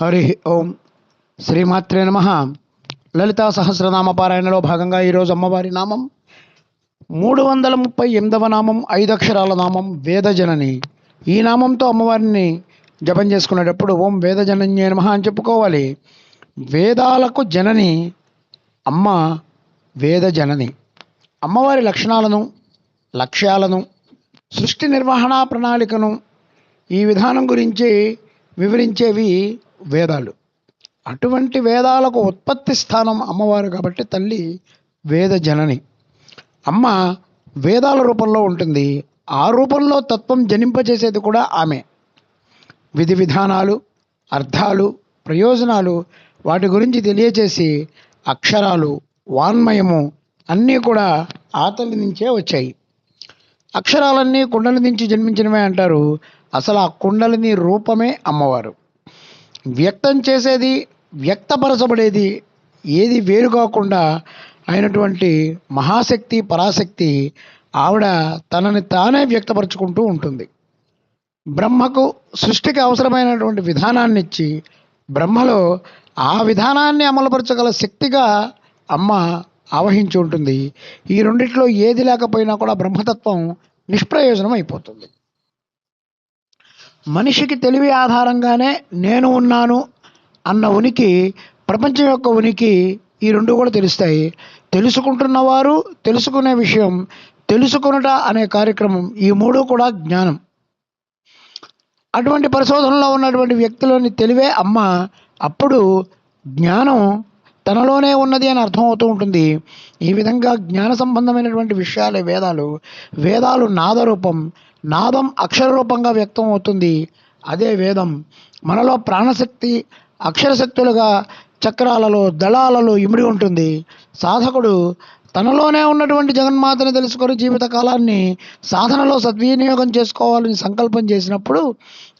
హరి ఓం శ్రీమాత్రే నమ. లలితా సహస్రనామ పారాయణలో భాగంగా ఈరోజు అమ్మవారి నామం మూడు వందల ముప్పై ఎనిమిదవ నామం ఐదు అక్షరాల నామం వేదజనని. ఈ నామంతో అమ్మవారిని జపం చేసుకునేటప్పుడు ఓం వేదజనన్యే నమ అని చెప్పుకోవాలి. వేదాలకు జనని అమ్మ వేదజనని. అమ్మవారి లక్షణాలను లక్ష్యాలను సృష్టి నిర్వహణ ప్రణాళికను ఈ విధానం గురించి వివరించేవి వేదాలు. అటువంటి వేదాలకు ఉత్పత్తి స్థానం అమ్మవారు కాబట్టి తల్లి వేద జనని. అమ్మ వేదాల రూపంలో ఉంటుంది. ఆ రూపంలో తత్వం జనింపజేసేది కూడా ఆమె. విధి విధానాలు అర్థాలు ప్రయోజనాలు వాటి గురించి తెలియజేసి అక్షరాలు వాన్మయము అన్నీ కూడా ఆతలి నుంచే వచ్చాయి. అక్షరాలన్నీ కుండలి నుంచి జన్మించినవే అంటారు. అసలు ఆ కుండలిని రూపమే అమ్మవారు. వ్యక్తం చేసేది వ్యక్తపరచబడేది ఏది వేరు కాకుండా అయినటువంటి మహాశక్తి పరాశక్తి ఆవిడ తనని తానే వ్యక్తపరచుకుంటూ ఉంటుంది. బ్రహ్మకు సృష్టికి అవసరమైనటువంటి విధానాన్ని ఇచ్చి బ్రహ్మలో ఆ విధానాన్ని అమలుపరచగల శక్తిగా అమ్మ ఆవహించి ఉంటుంది. ఈ రెండిట్లో ఏది లేకపోయినా కూడా బ్రహ్మతత్వం నిష్ప్రయోజనం అయిపోతుంది. మనిషికి తెలివి ఆధారంగానే నేను ఉన్నాను అన్న ఉనికి ప్రపంచం యొక్క ఉనికి ఈ రెండు కూడా తెలుస్తాయి. తెలుసుకుంటున్నవారు తెలుసుకునే విషయం తెలుసుకొనుట అనే కార్యక్రమం ఈ మూడు కూడా జ్ఞానం. అటువంటి పరిశోధనలో ఉన్నటువంటి వ్యక్తిలోని తెలివే అమ్మ అప్పుడు జ్ఞానం తనలోనే ఉన్నది అని అర్థమవుతూ ఉంటుంది. ఈ విధంగా జ్ఞాన సంబంధమైనటువంటి విషయాలే వేదాలు. వేదాలు నాదరూపం నాదం అక్షర రూపంగా వ్యక్తం అవుతుంది. అదే వేదం. మనలో ప్రాణశక్తి అక్షరశక్తులుగా చక్రాలలో దళాలలో ఇమిడి ఉంటుంది. సాధకుడు తనలోనే ఉన్నటువంటి జగన్మాతను తెలుసుకొని జీవిత కాలాన్ని సాధనలో సద్వినియోగం చేసుకోవాలని సంకల్పం చేసినప్పుడు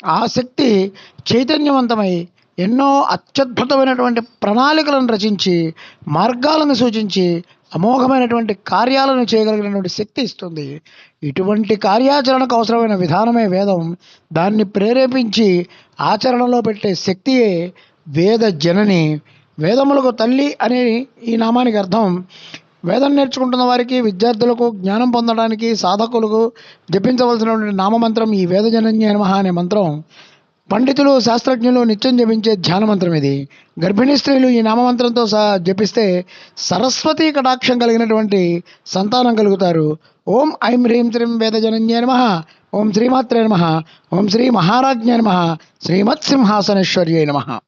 ఆ శక్తి చైతన్యవంతమై ఎన్నో అత్యద్భుతమైనటువంటి ప్రణాళికలను రచించి మార్గాలను సూచించి అమోఘమైనటువంటి కార్యాలను చేయగలిగినటువంటి శక్తి ఇస్తుంది. ఇటువంటి కార్యాచరణకు అవసరమైన విధానమే వేదం. దాన్ని ప్రేరేపించి ఆచరణలో పెట్టే శక్తియే వేద జనని. వేదములకు తల్లి అనే ఈ నామానికి అర్థం. వేదం నేర్చుకుంటున్న వారికి విద్యార్థులకు జ్ఞానం పొందడానికి సాధకులకు జపించవలసినటువంటి నామమంత్రం ఈ వేదజనన్య మహా అనే మంత్రం. పండితులు శాస్త్రజ్ఞులు నిత్యం జపించే ధ్యాన మంత్రం ఇది. గర్భిణీ స్త్రీలు ఈ నామమంత్రంతో సహా జపిస్తే సరస్వతీ కటాక్షం కలిగినటువంటి సంతానం కలుగుతారు. ఓం ఐం హ్రీం శ్రీం వేదజనన్యే నమ. ఓం శ్రీమాత్రే నమ. ఓం శ్రీ మహారాజ్ఞ నమ. శ్రీమత్ నమ.